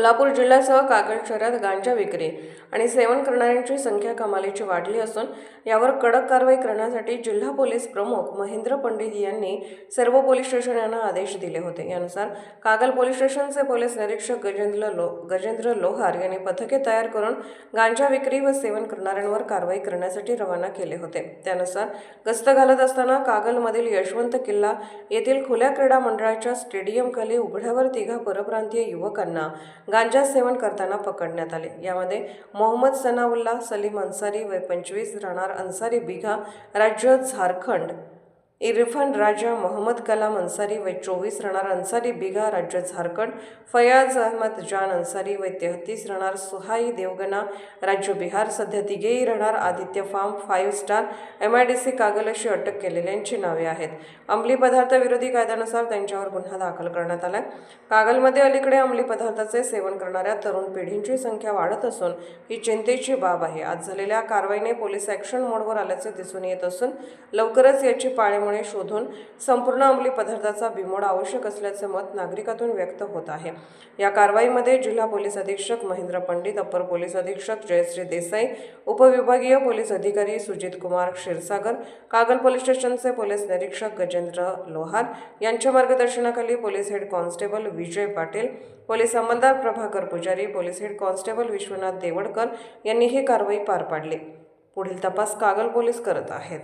कोल्हापूर जिल्ह्यासह कागल शहरात गांजा विक्री आणि सेवन करणाऱ्यांची संख्या कमालीची वाढली असून यावर कडक कारवाई करण्यासाठी जिल्हा पोलीस प्रमुख महेंद्र पंडित यांनी सर्व पोलीस स्टेशन यांना आदेश दिले होते. यानुसार कागल पोलीस स्टेशनचे पोलीस निरीक्षक गजेंद्र लो गजेंद्र लोहार यांनी पथके तयार करून गांजा विक्री व सेवन करणाऱ्यांवर कारवाई करण्यासाठी रवाना केले होते. त्यानुसार गस्त घालत असताना कागलमधील यशवंत किल्ला येथील खुल्या क्रीडा मंडळाच्या स्टेडियमखाली उघड्यावर तिघा परप्रांतीय युवकांना गांजा सेवन करताना पकडण्यात आले. यामध्ये मोहम्मद सनाउल्ला सलीम अन्सारी वय पंचवीस राहणार अन्सारी बिघा राज्य झारखंड इरफान राजा मोहम्मद कलाम अन्सारी वय चोवीस राहणार अन्सारी बिगा राज्य झारखंड फयाज अहमद जान अन्सारी वय तेहतीस राहणार सुहाई देवगणा राज्य बिहार सध्या तिघेही राहणार Aditya farm five star M I D C Kagal अशी अटक केलेल्यांची नावे आहेत. अंमली पदार्थ विरोधी कायद्यानुसार त्यांच्यावर गुन्हा दाखल करण्यात आला कागलमध्ये अलीकडे अंमली पदार्थाचे सेवन करणाऱ्या तरुण पिढींची संख्या वाढत असून ही चिंतेची बाब आहे. आज झालेल्या कारवाईने पोलीस ॲक्शन मोडवर आल्याचे दिसून येत असून लवकरच याची पाळेमुळे शोधून संपूर्ण अंमली पदार्थाचा बिमोड आवश्यक असल्याचे मत नागरिकातून व्यक्त होत आहे. या कारवाईमध्ये जिल्हा पोलीस अधीक्षक महेंद्र पंडित अप्पर पोलीस अधीक्षक जयश्री देसाई उपविभागीय पोलीस अधिकारी सुजित कुमार क्षीरसागर कागल पोलीस स्टेशनचे पोलीस निरीक्षक गजेंद्र लोहार यांच्या मार्गदर्शनाखाली police head constable Vijay Patil police अंमलदार Prabhakar Pujari police head constable Vishwanath Devadkar यांनी ही कारवाई पार पाडली. पुढील तपास कागल पोलीस करत आहेत.